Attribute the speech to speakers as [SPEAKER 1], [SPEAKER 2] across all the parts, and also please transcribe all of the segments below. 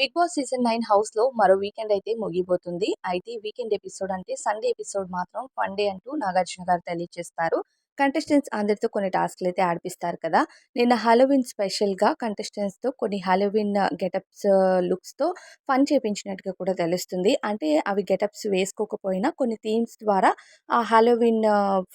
[SPEAKER 1] Big Boss season nine హౌస్లో మరో weekend అయితే ముగిపోతుంది అయితే వీకెండ్ ఎపిసోడ్ అంటే సండే ఎపిసోడ్ మాత్రం ఫన్ డే అంటూ నాగార్జున గారు తెలియజేస్తారు. కంటెస్టెంట్స్ అందరితో కొన్ని టాస్క్లు అయితే ఆడిపిస్తారు కదా. నిన్న హలోవిన్ స్పెషల్గా కంటెస్టెంట్స్తో కొన్ని హలోవిన్ గెటప్స్ లుక్స్తో ఫన్ చేపించినట్టుగా కూడా తెలుస్తుంది. అంటే అవి గెటప్స్ వేసుకోకపోయినా కొన్ని థీమ్స్ ద్వారా ఆ హలోవిన్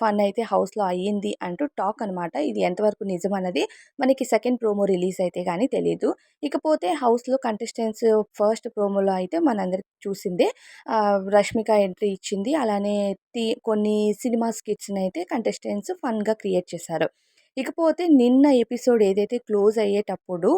[SPEAKER 1] ఫన్ అయితే హౌస్లో అయ్యింది అంటూ టాక్ అనమాట ఇది ఎంతవరకు నిజం అన్నది మనకి సెకండ్ ప్రోమో రిలీజ్ అయితే కానీ తెలియదు ఇకపోతే హౌస్లో కంటెస్టెంట్స్ ఫస్ట్ ప్రోమోలో అయితే మనందరికి చూసిందే. రష్మిక ఎంట్రీ ఇచ్చింది. అలానే కొన్ని సినిమా స్కిట్స్ని అయితే కంటెస్టెంట్స్ ఫన్గా క్రియేట్ చేశారు. ఇకపోతే నిన్న ఎపిసోడ్ ఏదైతే క్లోజ్ అయ్యేటప్పుడు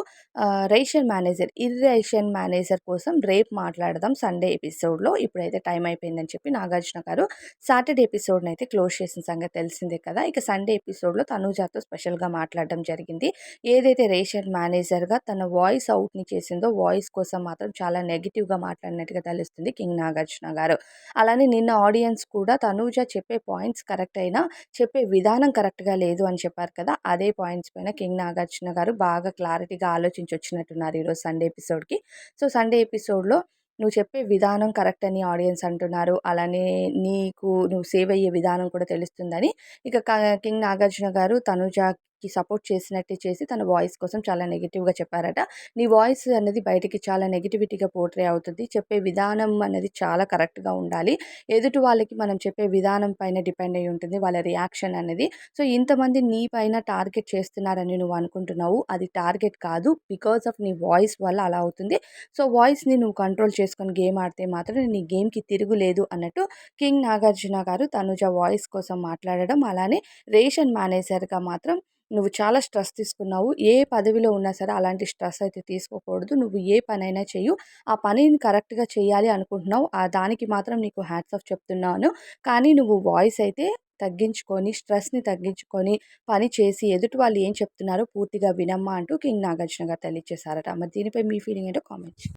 [SPEAKER 1] రేషన్ మేనేజర్ ఇర్రేషన్ మేనేజర్ కోసం రేపు మాట్లాడదాం సండే ఎపిసోడ్లో. ఇప్పుడైతే టైం అయిపోయిందని చెప్పి నాగార్జున గారు సాటర్డే ఎపిసోడ్ని అయితే క్లోజ్ చేసిన సంగతి తెలిసిందే కదా! ఇక సండే ఎపిసోడ్లో తనుజాతో స్పెషల్గా మాట్లాడడం జరిగింది. ఏదైతే రేషన్ మేనేజర్గా తన వాయిస్ అవుట్ని చేసిందో వాయిస్ కోసం మాత్రం చాలా నెగిటివ్గా మాట్లాడినట్టుగా తెలుస్తుంది కింగ్ నాగార్జున గారు. అలానే నిన్న ఆడియన్స్ కూడా తనూజ చెప్పే పాయింట్స్ కరెక్ట్ అయినా చెప్పే విధానం కరెక్ట్గా లేదు అని చెప్పారు కదా! కదా! అదే పాయింట్స్ పైన కింగ్ నాగార్జున గారు బాగా క్లారిటీగా ఆలోచించి వచ్చినట్టున్నారు ఈరోజు సండే ఎపిసోడ్కి. సో సండే ఎపిసోడ్లో నువ్వు చెప్పే విధానం కరెక్ట్ అని ఆడియన్స్ అంటున్నారు. అలానే నీకు నువ్వు సేవ్ అయ్యే విధానం కూడా తెలుస్తుందని. ఇక కింగ్ నాగార్జున గారు తనుజ కి సపోర్ట్ చేసినట్టే చేసి తన వాయిస్ కోసం చాలా నెగిటివ్గా చెప్పారట. నీ వాయిస్ అనేది బయటికి చాలా నెగిటివిటీగా పోర్ట్రే అవుతుంది. చెప్పే విధానం అనేది చాలా కరెక్ట్గా ఉండాలి. ఎదుటి వాళ్ళకి మనం చెప్పే విధానం పైన డిపెండ్ అయి ఉంటుంది వాళ్ళ రియాక్షన్ అనేది. సో ఇంతమంది నీ పైన టార్గెట్ చేస్తున్నారని నువ్వు అనుకుంటున్నావు. అది టార్గెట్ కాదు. బికాస్ ఆఫ్ నీ వాయిస్ వల్ల అలా అవుతుంది. సో వాయిస్ని నువ్వు కంట్రోల్ చేసుకొని గేమ్ ఆడితే మాత్రం నీ గేమ్కి తిరుగులేదు అన్నట్టు కింగ్ నాగార్జున గారు తనుజ వాయిస్ కోసం మాట్లాడడం. అలానే రేషన్ మేనేజర్గా మాత్రం నువ్వు చాలా స్ట్రెస్ తీసుకున్నావు. ఏ పదవిలో ఉన్నా సరే అలాంటి స్ట్రెస్ అయితే తీసుకోకూడదు. నువ్వు ఏ పనైనా చేయు ఆ పనిని కరెక్ట్గా చేయాలి అనుకుంటున్నావు. ఆ దానికి మాత్రం నీకు హ్యాట్స్ ఆఫ్ చెప్తున్నాను. కానీ నువ్వు వాయిస్ అయితే తగ్గించుకొని స్ట్రెస్ని తగ్గించుకొని పని చేసి ఎదుటి వాళ్ళు ఏం చెప్తున్నారో పూర్తిగా వినమ్మా అంటూ కింగ్ నాగార్జున గారు తెలియజేశారట మరి దీనిపై మీ ఫీలింగ్ ఏంటో కామెంట్